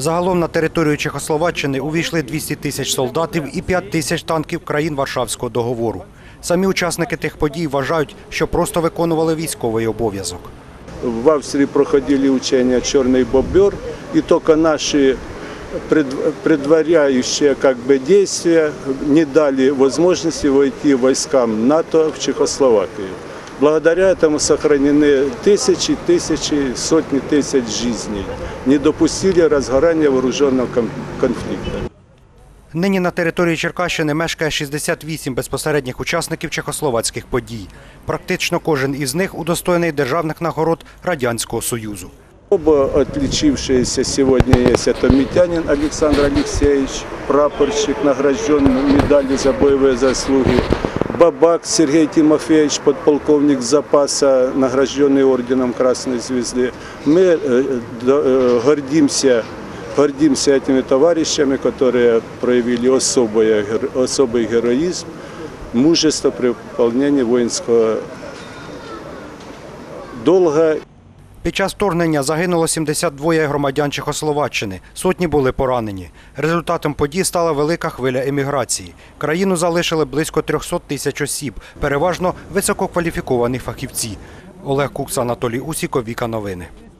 Загалом на територію Чехословаччини увійшли 200 тисяч солдатів і 5 тисяч танків країн Варшавського договору. Самі учасники тих подій вважають, що просто виконували військовий обов'язок. В Австрии проходили учения «Черный бобер», и только наши пред- предваряющие как бы, действия не дали возможности войти войскам НАТО в Чехословакию. Благодаря этому сохранены тысячи, тысячи, сотни тысяч жизней. Не допустили разгорания вооруженного кон- конфликта. Нині на території Черкащини мешкає 68 безпосередніх учасників чехословацьких подій. Практично кожен із них удостоєний державних нагород Радянського Союзу. Оба отличившиеся сегодня есть. Это Митянин Александр Алексеевич, прапорщик, награжден медалью за боевые заслуги. Бабак Сергей Тимофеевич, подполковник запаса, награжденный орденом Красной Звезды. Мы э, да, э, гордимся, гордимся этими товарищами, которые проявили особое, гер- особый героизм, мужество при выполнении воинского долга Під час вторгнення загинуло 72 громадян Чехословаччини, сотні були поранені. Результатом подій стала велика хвиля еміграції. Країну залишили близько 300 тисяч осіб, переважно висококваліфіковані фахівці. Олег Кукс, Анатолій Усіков, Віка Новини.